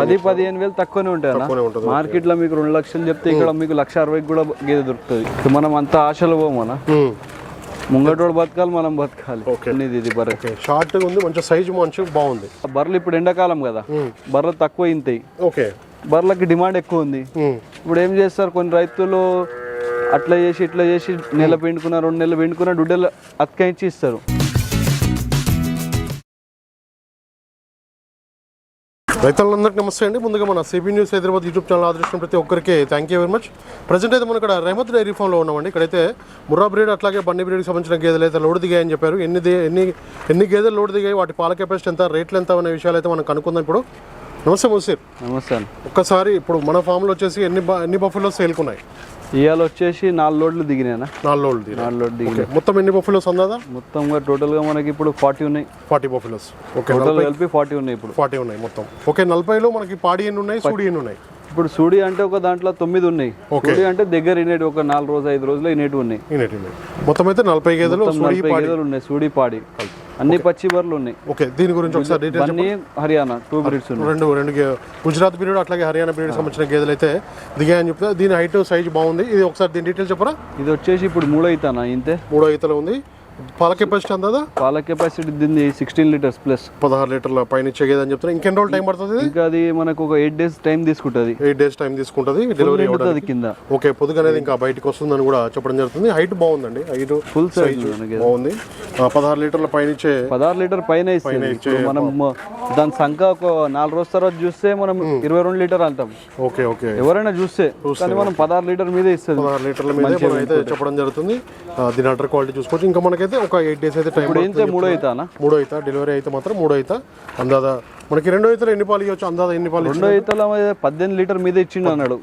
పది పదిహేను వేలు తక్కువనే ఉంటాయి ఉంటుంది, మార్కెట్లో మీకు రెండు లక్షలు చెప్తే ఇక్కడ మీకు లక్ష అరవైకి కూడా గేదె దొరుకుతుంది. మనం అంత ఆశలు పోమన. ముంగటోడు బతకాలి మనం బతకాలి. ఇది బర్రె. షార్ట్ ఉంది మంచి సైజు మంచి బాగుంది. బర్రెలు ఇప్పుడు ఎండాకాలం కదా. బర్రెలు తక్కువ ఇంతాయి. ఓకే. బర్రెలకి డిమాండ్ ఎక్కువ ఉంది. ఇప్పుడు ఏం చేస్తారు కొన్ని రైతులు అట్లా చేసి ఇట్లా చేసి నెల పిండుకున్న రెండు నెలలు పిండుకున్న డుడ్డలు అతకాయించి ఇస్తారు. రైతులందరికీ నమస్తే అండి. ముందుగా మన CB news Hyderabad YouTube channel ఆదరించిన ప్రతి ఒక్కరికి thank you very much present అయితే మనం ఇక్కడ రెహమత్ డైరీ ఫామ్లో ఉన్నామండి. ఇక్కడైతే ముర్రా బ్రీడ్ అట్లాగే బండి బ్రీడ్కి సంబంధించిన గేదెలు అయితే లోడ్ దిగాయని చెప్పారు. ఎన్ని ఎన్ని ఎన్ని గేదెలు లోడ్ దిగాయి వాటి పాల కెపాసిటీ ఎంత రేట్లు ఎంత అనే విషయాలు అయితే మనం కనుక్కుందాం ఇప్పుడు. నమస్తే ముసీర్ నమస్తే అండి ఒక్కసారి ఇప్పుడు మన ఫామ్లో వచ్చేసి ఎన్ని ఎన్ని బఫెలోస్ సేల్కున్నాయి ఇవాళ వచ్చేసి నాలుగు లోడ్లు దిగినాయనా నాలుగు లోడ్లు. నాలుగు లోడ్లు దిగినాయి. ఓకే మొత్తం ఎన్ని బఫెలోస్ అందాదా మొత్తంగా టోటల్గా మనకి ఇప్పుడు ఫార్టీ ఉన్నాయి. ఫార్టీ బఫెలోస్ ఓకే టోటల్ కలిపి ఫార్టీ ఉన్నాయి ఇప్పుడు. ఫార్టీ ఉన్నాయి మొత్తం. ఓకే నలభైలో మనకి పాడి ఎన్ని ఉన్నాయి? సూడి ఎన్ని ఉన్నాయి? ఇప్పుడు సూడి అంటే ఒక దాంట్లో తొమ్మిది ఉన్నాయి. సూడి అంటే దగ్గర ఇనేటి ఒక నాలుగు రోజు ఐదు రోజులు ఇనేటి ఉన్నాయి. మొత్తం అయితే నలభై గేదెలు నలభై గేదెలు ఉన్నాయి సూడి పాడి. అన్ని పచ్చి బర్రెలు ఉన్నాయి. ఓకే దీని గురించి ఒకసారి బన్నీ హర్యానా టూ బ్రీడ్స్ రెండు రెండు గుజరాత్ పీరియడ్ అట్లాగే హర్యానా పీరియడ్ సంబంధించిన గేదెలు అయితే దిగాయని చెప్తే దీని హైట్ సైజ్ బాగుంది. ఇది ఒకసారి దీని డీటెయిల్ చెప్పరా? ఇది వచ్చేసి ఇప్పుడు మూడు అవుతానా ఇంతే? మూడో ఈతలో ఉంది. పాల కెపాసిటీ అందా? పాల కెపాసిటీ దీన్ని సిక్స్టీన్ లీటర్స్ ప్లస్ పదహారు లీటర్ల పైన ఇచ్చే గేదె అని చెప్తున్నా. ఇంకెన్ని రోజులు టైం పడుతుంది ఇంకా అది మనకు ఒక ఎయిట్ డేస్ టైం తీసుకుంటుంది. ఎయిట్ డేస్ టైం తీసుకుంటుంది. డెలివరీ అవ్వడానికి. కింద. ఓకే పొద్దుగా అనేది ఇంకా బయటకు వస్తుందని కూడా చెప్పడం జరుగుతుంది. హైట్ బాగుందండి. హైట్ ఫుల్ సైజ్ మనకి. బాగుంది. పదహారు లీటర్ల పైన ఇచ్చే పదహారు లీటర్ పైన ఇప్పుడు మనం దాని సంఖ ఒక నాలుగు రోజుల తర్వాత చూస్తే మనం ఇరవై రెండు లీటర్ అంటాం. ఓకే ఓకే ఎవరైనా చూస్తే కానీ మనం పదహారు లీటర్ మీదే ఇస్తుంది. పదహారు లీటర్ల మీద అయితే చెప్పడం జరుగుతుంది. దీని అటర్ క్వాలిటీ చూసుకోవచ్చు. ఇంకా మనకైతే ఒక ఎయిట్ డేస్ అయితే టైం మూడో అవుతానా మూడో అవుతా డెలివరీ అయితే మాత్రం మూడో అవుతా అందాదా మనకి రెండో అయితే ఎన్ని పాలు ఇవ్వచ్చు? అందాదా ఎన్ని పాలు రెండో అవుతాలో పద్దెనిమిది లీటర్ మీద ఇచ్చిండు అన్నాడు.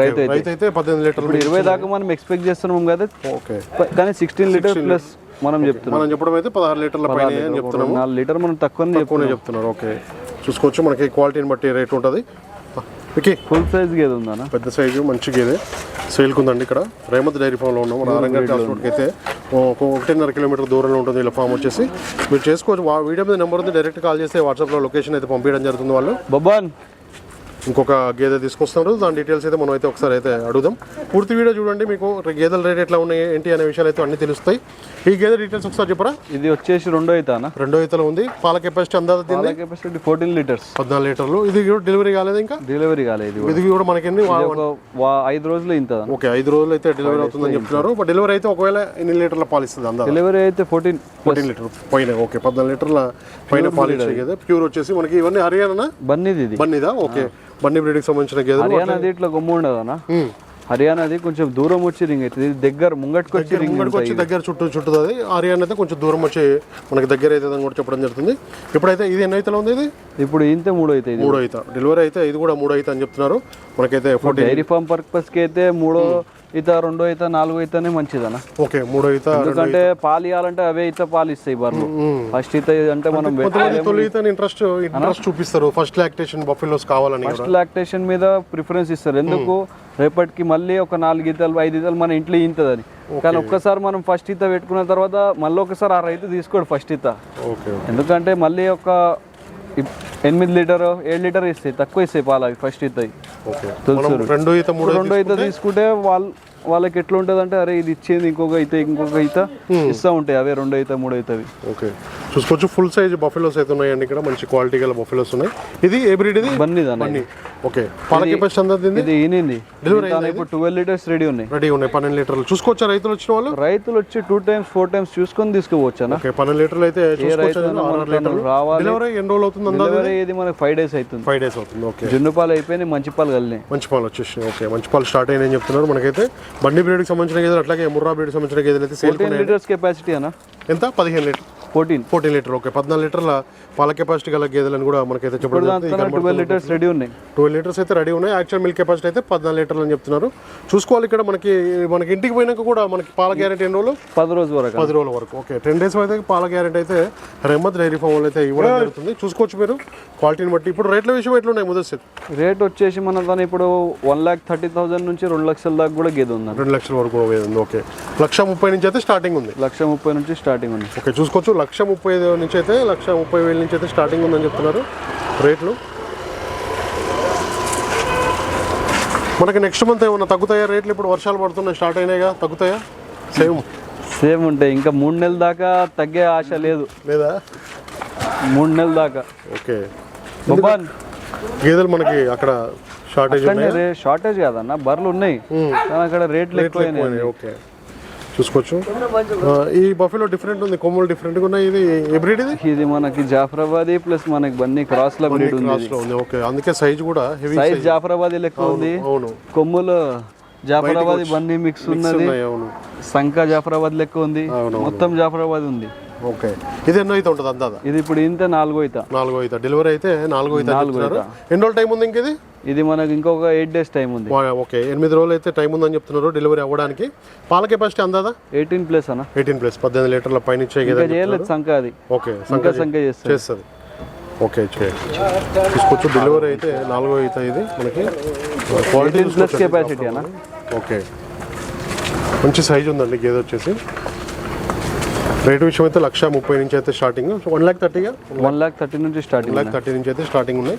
రైతు అయితే. అయితే పద్దెనిమిది ఇప్పుడు ఇరవై దాకా మనం ఎక్స్పెక్ట్ చేస్తున్నాం కదా. ఓకే. కానీ సిక్స్టీన్ లీటర్ ప్లస్ మనం చెప్తున్నాం. మనం చెప్పడం అయితే పదహారు లీటర్ల పైన అని చెప్తున్నాము. నాలుగు లీటర్ మనం తక్కువనే చెప్తున్నాం. తక్కువనే చెప్తున్నారు. ఓకే. చూసుకోవచ్చు. మనకి క్వాలిటీని బట్టి రేట్ ఉంటుంది. ఓకే. ఫుల్ సైజ్ గేది ఉందనా పెద్ద సైజు మంచి గేదె సేల్కి ఉందండి ఇక్కడ. రేమత్ డైరీ ఫామ్లో ఉన్నాం. మన ఆరంగర్ ట్రాన్స్పోర్ట్కి అయితే ఒక ఒకటిన్నర కిలోమీటర్ దూరంలో ఉంటుంది ఇలా ఫామ్ వచ్చేసి. మీరు చేసుకోవచ్చు. వీడియో మీద నెంబర్ ఉంది. డైరెక్ట్ కాల్ చేస్తే వాట్సాప్లో లొకేషన్ అయితే పంపించడం జరుగుతుంది వాళ్ళు. బొబ్బాన్. ఇంకొక గేదె తీసుకొస్తున్నారు. దాని డీటెయిల్స్ అయితే మనం అయితే ఒకసారి అయితే అడుగుదాం. పూర్తి వీడియో చూడండి మీకు గేదెల రేట్ ఎట్లా ఉన్నాయి ఏంటి అనే విషయాలు అయితే అన్ని తెలుస్తాయి. ఈ గేదె డీటెయిల్స్ ఒకసారి చెప్పరా? ఇది వచ్చేసి రెండో అవుతానా రెండో ఈతలో ఉంది. పాల కెపాసిటీ అందాజ కెపాసిటీ ఫోర్టీన్ లీటర్స్ పద్నాలుగు లీటర్లు. ఇది కూడా డెలివరీ కాలేదు ఇంకా? డెలివరీ కాలేదు ఇది కూడా. మనకి ఐదు రోజులు ఇంత ఓకే ఐదు రోజులు అయితే డెలివరీ అవుతుందని చెప్తున్నారు. బట్ డెలివరీ అయితే ఒకవేళ ఎన్ని లీటర్ల పాలు ఇస్తుంది అందాజ? డెలివరీ అయితే ఫోర్టీన్ ఫోర్టీన్ లీటర్ పైన ఓకే పద్నాలుగు లీటర్ల పైన పాలు ఇచ్చే గేదె ప్యూర్ వచ్చేసి మనకి ఇవన్నీ హర్యానా? బన్నీది ఇది. బన్నీదా? ఓకే. బన్నీ బ్రీడ్కి సంబంధించిన గేదెలు హర్యానాది ఇట్లా గొమ్ము ఉండదనా ఉమ్. హర్యానాది కొంచెం దూరం వచ్చి రింగ్ అవుతుంది. దగ్గర ముంగట్టుకు వచ్చి రింగ్ వచ్చి దగ్గర చుట్టూ చుట్టుతుంది. హర్యానా అయితే కొంచెం దూరం వచ్చి మనకి దగ్గర అయితే కూడా చెప్పడం జరుగుతుంది. ఇప్పుడైతే ఇది ఎన్ని అయితే ఉంది ఇది? ఇప్పుడు ఇంతే మూడు అవుతాయి మూడో అయితే డెలివరీ అయితే ఇది కూడా మూడో అయితే అని చెప్తున్నారు. మనకైతే డైరీ ఫార్మ్ పర్పస్కి అయితే మూడో ఈత రెండో ఈత నాలుగో ఈతనే మంచిదన్న. ఓకే మూడో అయితే ఎందుకంటే పాలు ఇవ్వాలంటే అవే ఈత పాలు ఇస్తాయి బర్రెలు. ఫస్ట్ ఈత అంటే మనం తొలి ఇంట్రెస్ట్ ఇంట్రెస్ట్ చూపిస్తారు. ఫస్ట్ లాక్టేషన్ బఫెలోస్ కావాలని ఫస్ట్ లాక్టేషన్ మీద ప్రిఫరెన్స్ ఇస్తారు. ఎందుకు? రేపటికి మళ్ళీ ఒక నాలుగు ఈతలు ఐదు ఈతలు మన ఇంట్లో ఇంతదని కానీ ఒక్కసారి మనం ఫస్ట్ ఈత పెట్టుకున్న తర్వాత మళ్ళీ ఒకసారి ఆ రైతు తీసుకోడు ఫస్ట్ ఈత. ఓకే ఎందుకంటే మళ్ళీ ఒక ఎనిమిది లీటర్ ఏడు లీటర్ ఇస్తాయి. తక్కువ ఇస్తాయి పాలు అవి ఫస్ట్ ఇస్తాయి రెండో ఈత మూడో రెండో ఈత తీసుకుంటే వాళ్ళు వాళ్ళకి ఎట్లా ఉంటుంది అంటే అరే ఇది ఇచ్చేది ఇంకొక ఈత ఇంకొక ఈత ఇస్తూ ఉంటాయి అవే రెండో ఈత మూడో ఈతవి ఓకే చూసుకోవచ్చు ఫుల్ సైజ్ బఫెలోస్ అయితే ఉన్నాయండి ఇక్కడ. మంచి క్వాలిటీ గల బఫెలోస్ ఉన్నాయి. ఇది ఏ బ్రీడ్ ఇది? బన్నీ. ఓకే పాల కెపాసిటీ దీన్ని ఇది ఈనింది దాని ఇప్పుడు ట్వెల్వ్ లీటర్స్ రెడీ ఉన్నాయి. రెడీ ఉన్నాయి పన్నెండు లీటర్లు. చూసుకోవచ్చా రైతులు వచ్చిన వాళ్ళు? రైతులు వచ్చి టూ టైమ్స్ ఫోర్ టైమ్స్ చూసుకొని తీసుకుపోవచ్చు? అన్న ఓకే పన్నెండు లీటర్లు అయితే రావాలి. డెలివరీ ఎన్ని రోజులు అవుతుంది డెలివరీ ఇది? మనకి ఫైవ్ డేస్ అవుతుంది. ఫైవ్ డేస్ అవుతుంది ఓకే. జున్ను పాలు అయిపోయినాయి మంచి పాలు కలినాయి. మంచి పాలు వచ్చేసి ఓకే. మంచి పాలు స్టార్ట్ అయినాయని చెప్తున్నారు మనకైతే. బండి బ్రీడ్కి సంబంధించిన గేదెలు అట్లాగే ముర్రా బ్రీడ్కి సంబంధించిన గేదెలు అయితే సేల్ లీటర్స్ కెపాసిటీ అన్న? ఎంత? పదిహేను litre. Fourteen fourteen litre okay పద్నాలుగు లీటర్ల పాల కెపాసిటీ గల గేదెలను కూడా మనకైతే చెప్పడం ట్వెల్వ్ లీటర్స్ రెడీ ఉన్నాయి. ట్వెల్వ్ లీటర్స్ అయితే రెడీ ఉన్నాయి. యాక్చువల్ మిల్క్ కెపాసిటీ అయితే పద్నాలుగు లీటర్లు అని చెప్తున్నారు. చూసుకోవాలి ఇక్కడ మనకి మనకి ఇంటికి పోయినాక కూడా మనకి పాల గ్యారెంటీ ఎన్ని రోజులు? పది రోజు వరకు. పది రోజుల వరకు. ఓకే టెన్ డేస్ అయితే పాల గ్యారెంటీ అయితే రెహమత్ డైరీ ఫామ్ అయితే ఇవ్వడం జరుగుతుంది. చూసుకోవచ్చు మీరు. క్వాలిటీని బట్టి. ఇప్పుడు రేట్ల విషయం ఎట్లున్నాయి ముదస్సిర్ రేట్ వచ్చేసి మన దాని ఇప్పుడు వన్ లాక్ థర్టీ థౌసండ్ నుంచి రెండు లక్షల దాకా కూడా గేదె ఉందండి. రెండు లక్షల వరకు కూడా ఉంది. ఓకే లక్ష ముప్పై నుంచి అయితే స్టార్టింగ్ ఉంది. లక్ష ముప్పై నుంచి స్టార్టింగ్ ఉంది. ఓకే చూసుకోవచ్చు. లక్ష ముప్పై ఐదు నుంచి అయితే లక్ష ముప్పై వేల నుంచి అయితే స్టార్టింగ్ ఉందని చెప్తున్నారు రేట్లు. మనకి నెక్స్ట్ మంత్ ఏమన్నా తగ్గుతాయా రేట్లు? ఇప్పుడు వర్షాలు పడుతున్నాయి స్టార్ట్ అయినాయిగా తగ్గుతాయా? సేమ్ సేమ్ ఉంటాయి. ఇంకా మూడు నెలల దాకా తగ్గే ఆశ లేదు. లేదా? మూడు నెలల దాకా. ఓకే. బొబ్బాన్ గేదెలు మనకి అక్కడ షార్టేజ్ షార్టేజ్ కాదన్న బర్రెలు ఉన్నాయి. కానీ అక్కడ రేట్లు ఎక్కువైనాయి ఓకే. చూసుకోవచ్చు. ఈ బఫెలో డిఫరెంట్ ఉంది కొమ్ములు డిఫరెంట్గా ఉన్నాయి. ఇది ఏ బ్రీడ్ ఇది? ఇది మనకి జాఫరాబాదీ ప్లస్ మనకి బన్నీ క్రాస్లో బ్రీడ్ ఉంది. ఓకే. అందుకే సైజ్ కూడా హెవీ సైజ్ జాఫరాబాదీ లెక్క ఉంది. అవును. కొమ్ములు జాఫరాబాదీ బన్నీ మిక్స్ ఉన్నది. సంక జాఫరాబాద్ లెక్క ఉంది. మొత్తం జాఫరాబాద్ ఉంది. ఓకే. ఇది ఎన్నో అయితే ఉంటుంది అందాదా ఇది ఇప్పుడు ఇంత నాలుగో ఇత నాలుగో అయితే. డెలివరీ అయితే నాలుగో అయితే ఎన్ని రోజులు టైం ఉంది ఇంక ఇది? ఇది మనకి ఇంకొక ఎయిట్ డేస్ టైం ఉంది. ఓకే. ఎనిమిది రోజులు అయితే టైం ఉందని చెప్తున్నారు డెలివరీ అవ్వడానికి. పాల కెపాసిటీ అందాదా? ఎయిటీన్ ప్లస్ అన్న. ఎయిటీన్ ప్లస్ పద్దెనిమిది లీటర్ల పైన చేయలేదు సంక అది. ఓకే ఇంకా సంక చేస్తుంది. ఓకే తీసుకొచ్చు డెలివరీ అయితే నాలుగో అయితే ఇది మనకి. క్వాలిటీ ప్లస్ కెపాసిటీ అన్న. ఓకే. మంచి సైజ్ ఉందండి గేదె వచ్చేసి. రేటు విషయం అయితే లక్ష ముప్పై నుంచి అయితే స్టార్టింగ్ వన్ ల్యాక్ థర్టీగా వన్ లాక్ థర్టీ నుంచి స్టార్టింగ్ వన్ ల్యాక్ థర్టీ నుంచి అయితే స్టార్టింగ్ ఉన్నాయి.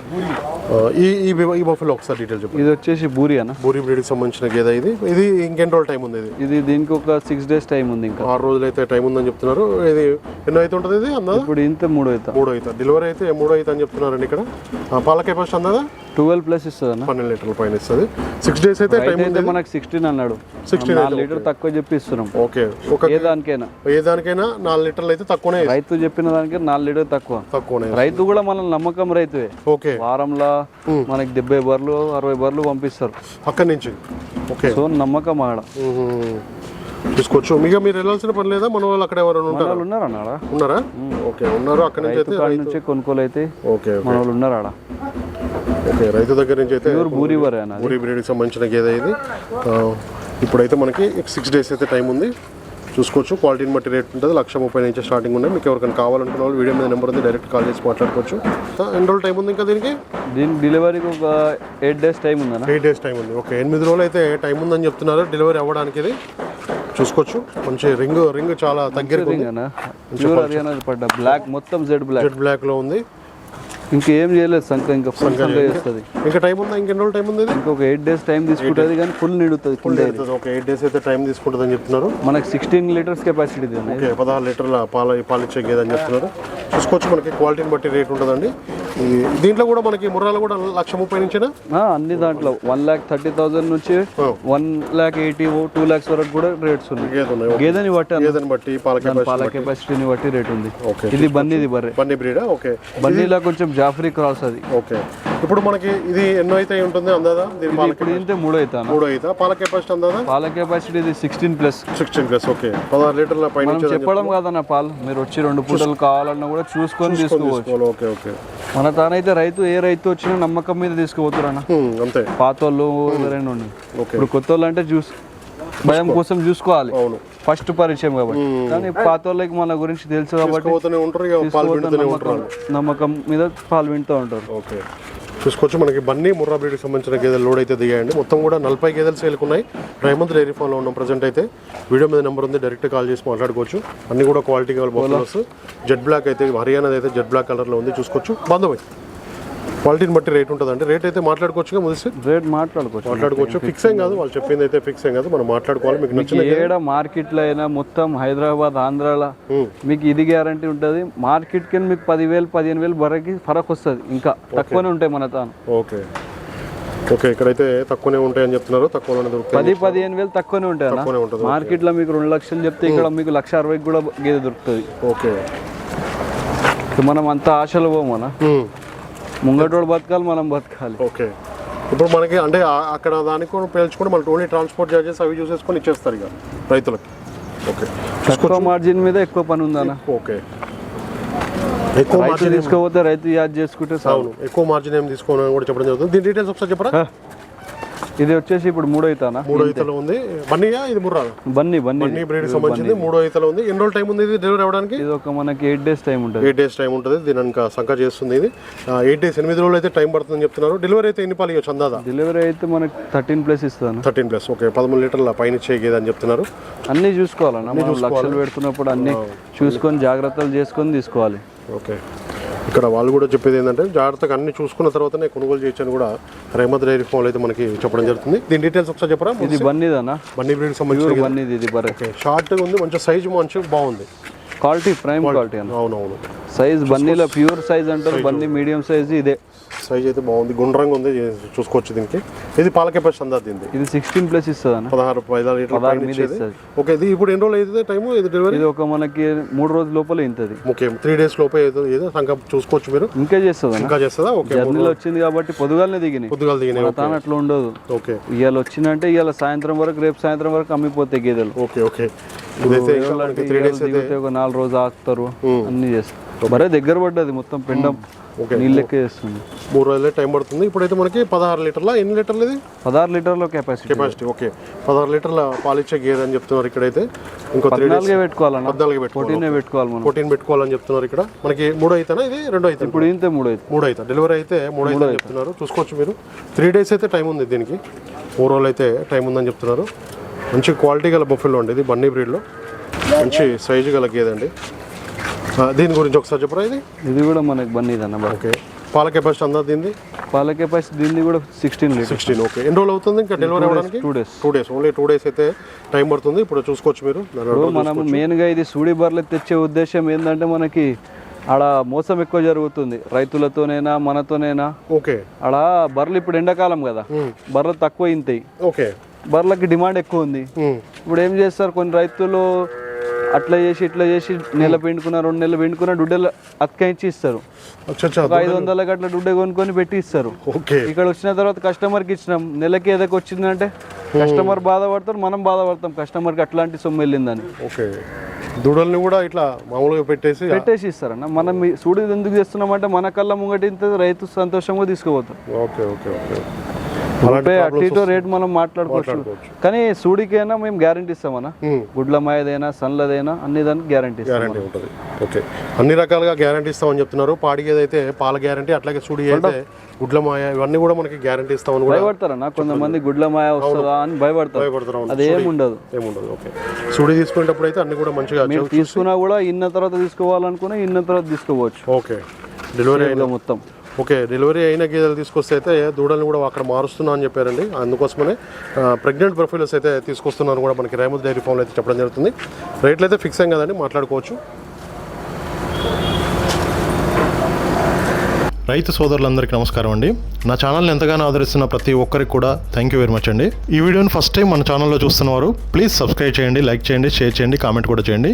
ఆ, ఈ ఈ ఈ బఫెలో ఒకసారి డీటెయిల్ చెప్పండి. ఇది వచ్చేసి బూరి అన్న. బూరి బ్రీడ్కి సంబంధించిన గేదె ఇది. ఇది ఇంకెన్ని రోజులు టైం ఉంది ఇది? ఇది దీనికి ఒక సిక్స్ డేస్ టైం ఉంది ఇంకా. ఆరు రోజులు అయితే టైం ఉందని చెప్తున్నారు. ఇది ఎన్నో అయితే ఉంటుంది ఇది అందా ఇప్పుడు ఇంత మూడు అవుతా మూడో అయితే. డెలివరీ అయితే మూడో అయితే అని చెప్తున్నారండి ఇక్కడ. పాల కెపాసిటీ అందా ట్వెల్వ్ ప్లస్ ఇస్తుంది పన్నెండు లీటర్ల పైన ఇస్తుంది. సిక్స్ డేస్ అయితే టైం అయితే మనకి సిక్స్టీన్ అన్నాడు. 16 మనం నాలుగు లీటర్ తక్కువ చెప్పి ఇస్తున్నాం. ఓకే ఒక ఏ దానికైనా. ఏ దానికైనా నాలుగు లీటర్లు అయితే తక్కువనే రైతు చెప్పిన దానికి నాలుగు లీటర్ తక్కువ. తక్కువనే రైతు కూడా మన నమ్మకం రైతువే. ఓకే వారంలో మనకి డెబ్బై బర్లు అరవై బర్లు పంపిస్తారు. అక్కడి నుంచి. ఓకే సో నమ్మకం ఆడ. మ్మ్. తీసుకోవచ్చు మీకు మీరు వెళ్ళాల్సిన పని లేదా? మన వాళ్ళు అక్కడ ఎవరైనా ఉంటారా? ఉన్నారు అన్నాడా ఉన్నారా? ఓకే ఉన్నారు. అక్కడి నుంచి అయితే కొనుగోలు అయితే ఓకే మన వాళ్ళు ఉన్నారు ఆడ? ఓకే రైతు దగ్గర నుంచి అయితే బూరి ఊరి బ్రీడ్కి సంబంధించిన గేదె ఇది. ఇప్పుడైతే మనకి సిక్స్ డేస్ అయితే టైం ఉంది. చూసుకోవచ్చు క్వాలిటీని బట్టి రేట్ ఉంటుంది. లక్ష ముప్పై నుంచి స్టార్టింగ్ ఉన్నాయి. మీకు ఎవరికైనా కావాలనుకున్న వాళ్ళు వీడియో మీద నెంబర్ ఉంది డైరెక్ట్ కాల్ చేసి మాట్లాడుకోవచ్చు. ఎన్ని రోజులు టైం ఉంది ఇంకా దీనికి? దీని డెలివరీకి ఒక ఎయిట్ డేస్ టైం ఉందన్న. ఎయిట్ డేస్ టైం ఉంది. ఓకే ఎనిమిది రోజులు అయితే టైం ఉందని చెప్తున్నారు. డెలివరీ అవ్వడానికి ఇది. చూసుకోవచ్చు. మంచి రింగ్ రింగ్ చాలా పడ్డ బ్లాక్ మొత్తం జెడ్ బ్లాక్ జెడ్ బ్లాక్లో ఉంది. ఇంకేం చేయలేదు సంక ఇంకా ఫుల్ సంక చేస్తుంది. ఇంకా టైం ఉందా? ఇంకెన్ని రోజులు టైం ఉంది ఇంకొక ఎయిట్ డేస్ టైం తీసుకుంటుంది కానీ ఫుల్ నిడుతుంది ఫుల్ ఒక ఎయిట్ డేస్ అయితే టైం తీసుకుంటుందని చెప్తున్నారు. మనకి సిక్స్టీన్ లీటర్స్ కెపాసిటీ ఉంది ఓకే పదహారు లీటర్ల పాల పాలిచ్చే గేదె అని చెప్తున్నారు. చూసుకోవచ్చు మనకి క్వాలిటీని బట్టి రేట్ ఉంటుందండి. దీంట్లో కూడా మనకి ముర్రాలు కూడా లక్ష ముప్పై నుంచేనా? ఆ, అన్ని దాంట్లో వన్ ల్యాక్ థర్టీ థౌసండ్ నుంచి one lakh eighty two lakhs వరకు కూడా రేట్స్ ఉన్నాయి. గేదె ఉన్నాయి గేదెని బట్టి గేదెని బట్టి పాల కెపాసిటీ పాల కెపాసిటీని బట్టి. రేట్ ఉంది. ఓకే ఇది బన్నీది బర్రె. బన్నీ బ్రీడా? ఓకే బన్నీలా కొంచెం జాఫ్రీ క్రాస్ అది. ఓకే. ఇప్పుడు మనకి ఇది ఎన్నో అయితే ఉంటుంది అందాదా? ఇప్పుడు ఇంతే మూడో అవుతాను? మూడో అయితే పాల కెపాసిటీ అందాదా? పాల కెపాసిటీ ఇది sixteen plus. Sixteen plus okay. పదహారు లీటర్ల పైన చెప్పడం కాదన్న పాలు. మీరు వచ్చి రెండు పూటలు కావాలన్నా కూడా చూసుకొని తీసుకోవచ్చు. Okay okay. మన తానైతే రైతు ఏ రైతు వచ్చినా నమ్మకం మీద తీసుకుపోతారన్న హ్మ్, అంతే. పాత వాళ్ళు ఎవరైనా ఇప్పుడు కొత్త వాళ్ళు అంటే చూస్ భయం కోసం చూసుకోవాలి. అవును. ఫస్ట్ పరిచయం కాబట్టి. కానీ పాత వాళ్ళకి మన గురించి తెలుసు కాబట్టి నమ్మకం మీద పాలు వింటూ ఉంటారు. ఓకే. చూసుకోవచ్చు మనకి బన్నీ ముర్రా బ్రీడ్కి సంబంధించిన గేదెలు లోడ్ అయితే దిగాయండి. మొత్తం కూడా నలభై గేదెలు సేల్కున్నాయి రైమంత్ డైరీ ఫామ్లో ఉన్నాం ప్రజెంట్ అయితే. వీడియో మీద నెంబర్ ఉంది డైరెక్ట్ కాల్ చేసి మాట్లాడుకోవచ్చు. అన్ని కూడా క్వాలిటీ కావాలి బఫెలోస్ జెడ్ బ్లాక్ అయితే హర్యానా అయితే జెడ్ బ్లాక్ కలర్లో ఉంది. చూసుకోవచ్చు. బాంధవై క్వాలిటీని బట్టి రేట్ ఉంటుందండి. రేట్ అయితే మాట్లాడుకోవచ్చు ముదిసి? రేట్ మాట్లాడుకోవచ్చు. మాట్లాడుకోవచ్చు. ఫిక్స్ ఏం కాదు వాళ్ళు చెప్పింది అయితే ఫిక్స్ ఏం కాదు. మనం మాట్లాడుకోవాలి మీకు నచ్చిన ఏడ మార్కెట్లో అయినా మొత్తం హైదరాబాద్ ఆంధ్రాలో మీకు ఇది గ్యారంటీ ఉంటుంది. మార్కెట్కి మీకు పదివేలు పదిహేను వేలు బరకి ఫరక్ వస్తుంది. ఇంకా తక్కువనే ఉంటాయి మన తాను. ఓకే. ఓకే ఇక్కడైతే తక్కువనే ఉంటాయని చెప్తున్నారు. తక్కువలోనే దొరుకుతాయి. పది పదిహేను వేలు తక్కువనే ఉంటాయి తక్కువనే ఉంటుంది మార్కెట్లో మీకు రెండు లక్షలు చెప్తే ఇక్కడ మీకు లక్ష అరవైకి కూడా గేదె దొరుకుతుంది. ఓకే. మనం అంత ఆశలు పోమన. ముంగటోడు బతకాలి మనం బతకాలి. ఓకే. ఇప్పుడు మనకి అంటే అక్కడ దానికి కూడా పేల్చుకొని మనకి ఓన్లీ ట్రాన్స్పోర్ట్ చార్జెస్ అవి చూసేసుకొని ఇచ్చేస్తారు ఇక రైతులకి. ఓకే. తక్కువ మార్జిన్ మీద ఎక్కువ పని ఉందన్న ఓకే. ఎక్కువ మార్జిన్ తీసుకోపోతే రైతు యాద్ చేసుకుంటే అవును. ఎక్కువ మార్జిన్ ఏం తీసుకోవాలని కూడా చెప్పడం జరుగుతుంది. దీని డీటెయిల్స్ ఒకసారి చెప్పరా? ఇది వచ్చేసి ఇప్పుడు మూడో అవుతానా మూడో ఈతలో ఉంది. బన్నీయా? ఇది ముర్రా బన్నీ బన్నీ. బన్నీ బ్రీడ్కి సంబంధించింది. మూడో ఈతలో ఉంది. ఎన్ని రోజులు టైం ఉంది ఇది డెలివరీ అవ్వడానికి? ఇది ఒక మనకి ఎయిట్ డేస్ టైం ఉంటుంది. ఎయిట్ డేస్ టైం ఉంటుంది. దీని సంఖ చేస్తుంది ఇది. ఎయిట్ డేస్ ఎనిమిది రోజులు అయితే టైం పడుతుందని చెప్తున్నారు. డెలివరీ అయితే ఎన్ని పాలు ఇవ్వచ్చు అందాదా డెలివరీ అయితే మనకి థర్టీన్ ప్లస్ ఇస్తాను. థర్టీన్ ప్లస్ ఓకే పదమూడు లీటర్ల పైన చేయగేది అని చెప్తున్నారు. అన్నీ చూసుకోవాలన్న మనం లక్షలు పెడుతున్నప్పుడు అన్ని చూసుకొని జాగ్రత్తలు చేసుకొని తీసుకోవాలి. ఓకే ఇక్కడ వాళ్ళు కూడా చెప్పేది ఏంటంటే జాగ్రత్తగా అన్ని చూసుకున్న తర్వాతనే కొనుగోలు చేయొచ్చని కూడా రేమత్ డైరీ ఫామ్ అయితే మనకి చెప్పడం జరుగుతుంది. దీని డీటెయిల్స్ ఒకసారి చెప్పరా? ఇది బన్నీదనా బన్నీ బ్రీడ్ బన్నీది ఇది బరే షార్ట్గా ఉంది మంచి సైజ్ మంచి బాగుంది. క్వాలిటీ ప్రైమ్ క్వాలిటీ అవునవును. సైజ్ బన్నీలో ప్యూర్ సైజ్ అంటారు బన్నీ మీడియం సైజ్ ఇదే. సైజ్ అయితే బాగుంది. గుండ్రంగా ఉంది. చూసుకోవచ్చు దీనికి. ఇది పాల కెపాసిటీ అందా దీనిది? ఇది సిక్స్టీన్ ప్లస్ ఇస్తుంది పదహారు లీటర్ పదహారు ఇస్తుంది. ఓకే ఇది ఇప్పుడు ఎన్ని రోజులు అయితే టైము ఇది డెలివరీ ఇది ఒక మనకి మూడు రోజుల లోపల ఇంతది. ఓకే త్రీ డేస్ లోపే ఏదో సంఖ్య చూసుకోవచ్చు మీరు. ఇంకా చేస్తుంది ఇంకా చేస్తుందా? ఓకే జర్నీలో వచ్చింది కాబట్టి పొద్దుగాలనే దిగినాయి. పొద్దుగాలు దిగినాయి తాను అట్లా ఉండదు. ఓకే. ఇవాళ వచ్చిందంటే ఇవాళ సాయంత్రం వరకు రేపు సాయంత్రం వరకు అమ్మిపోతాయి గేదెలు. Okay okay. త్రీ డేస్ ఒక నాలుగు రోజులు ఆకుతారు. అన్ని చేస్తారు. మరే దగ్గర పడ్డది మొత్తం పిండం. ఓకే. నీళ్ళెక్క చేస్తుంది. మూడు రోజులే టైం పడుతుంది. ఇప్పుడైతే మనకి పదహారు లీటర్ల? ఎన్ని లీటర్లు ఇది? పదహారు లీటర్ల కెపాసిటీ కెపాసిటీ ఓకే పదహారు లీటర్ల పాలిచ్చే గేదె అని చెప్తున్నారు ఇక్కడైతే. ఇంకో త్రీ డేస్ పెట్టుకోవాలన్న? పద్నాలుగు పెట్టుకోవాలి. పెట్టుకోవాలి మనం. ఫోర్టీన్ పెట్టుకోవాలని చెప్తున్నారు ఇక్కడ. మనకి మూడు అయితేనా ఇది? రెండు అయితే ఇప్పుడు ఇంతే మూడు అయితే మూడు అయితే డెలివరీ అయితే మూడు అయితే అని చెప్తున్నారు. చూసుకోవచ్చు మీరు. త్రీ డేస్ అయితే టైం ఉంది దీనికి. మూడు రోజులు అయితే టైం ఉందని చెప్తున్నారు. మంచి క్వాలిటీ గల బొఫెల్లో అండి ఇది బన్నీ బ్రీడ్లో మంచి సైజు గల గేదె అండి. ఆ, దీని గురించి ఒకసారి చెప్పరా ఇది? ఇది కూడా మనకి బన్నీదన్న బాగా ఓకే. పాల కెపాసిటీ అందా దీన్ని పాల కెపాసిటీ దీన్ని కూడా సిక్స్టీన్ లీటర్ సిక్స్టీన్ ఓకే. ఎన్ని రోజులు అవుతుంది ఇంకా డెలివరీ అవ్వడానికి? Two days two days only two days అయితే టైం పడుతుంది. ఇప్పుడు చూసుకోవచ్చు మీరు. మనం మెయిన్గా ఇది సూడి బర్రెలకు తెచ్చే ఉద్దేశం ఏంటంటే మనకి ఆడ మోసం ఎక్కువ జరుగుతుంది. రైతులతోనైనా మనతోనైనా. ఓకే. ఆడ బర్రెలు ఇప్పుడు ఎండాకాలం కదా. బర్రెలు తక్కువ ఇంతాయి. ఓకే. బర్రెలకి డిమాండ్ ఎక్కువ ఉంది. ఇప్పుడు ఏం చేస్తారు? కొన్ని రైతులు అట్లా చేసి ఇట్లా చేసి నెల పిండుకున్న రెండు నెలలు పిండుకున్న డుడ్డలు అత్కయించి ఇస్తారు. ఒక ఐదు వందలకి అట్లా డుడ్డే కొనుక్కొని పెట్టి ఇస్తారు. ఇక్కడ వచ్చిన తర్వాత కస్టమర్కి ఇచ్చినాం. నెలకి ఏదైతే వచ్చిందంటే కస్టమర్ బాధపడతారు మనం బాధపడతాం. కస్టమర్కి అట్లాంటి సొమ్ము వెళ్ళిందని. ఓకే. దూడల్ని కూడా ఇట్లా మామూలుగా పెట్టేసి పెట్టేసి ఇస్తారన్న. మనం సూడి ఎందుకు చేస్తున్నామంటే మన కళ్ళ ముంగటి రైతు సంతోషంగా తీసుకుపోతాం. Okay okay okay. రూపాయి అటు ఇటు రేట్ మనం మాట్లాడుకోవచ్చు. కానీ సూడికైనా మేము గ్యారంటీ ఇస్తామన్నా. గుడ్ల మాయదైనా సన్లదైనా అన్ని దానికి గ్యారంటీ ఇస్తాం గ్యారంటీ ఉంటుంది. ఓకే అన్ని రకాలుగా గ్యారంటీ ఇస్తామని చెప్తున్నారు. పాడికి ఏదైతే పాల గ్యారంటీ అట్లాగే సుడి అయితే గుడ్ల మాయ ఇవన్నీ కూడా మనకి గ్యారంటీ ఇస్తామని కూడా భయపడతారన్న? కొంతమంది గుడ్ల మాయ వస్తుందా అని భయపడతారు. భయపడతారు. అదేం ఉండదు. ఏముండదు. ఓకే సుడి తీసుకునేటప్పుడు అయితే అన్ని కూడా మంచిగా తీసుకున్నా కూడా ఇన్న తర్వాత తీసుకోవాలనుకున్నా ఇన్న తర్వాత తీసుకోవచ్చు. ఓకే డెలివరీ మొత్తం. ఓకే డెలివరీ అయిన గేదెలు తీసుకొస్తే అయితే దూడల్ని కూడా అక్కడ మారుస్తున్నా అని చెప్పారండి. అందుకోసమనే ప్రెగ్నెంట్ ప్రొఫైల్స్ అయితే తీసుకొస్తున్నారు కూడా మనకి రేమత్ డైరీ ఫామ్లో అయితే చెప్పడం జరుగుతుంది. రేట్లు అయితే ఫిక్స్ అయ్యాం కదండి మాట్లాడుకోవచ్చు. రైతు సోదరులందరికీ నమస్కారం అండి. నా ఛానల్ని ఎంతగానో ఆదరిస్తున్న ప్రతి ఒక్కరికి కూడా థ్యాంక్ యూ వెరీ మచ్ అండి. ఈ వీడియోని ఫస్ట్ టైం మన ఛానల్లో చూస్తున్నవారు ప్లీజ్ సబ్స్క్రైబ్ చేయండి లైక్ చేయండి షేర్ చేయండి కామెంట్ కూడా చేయండి.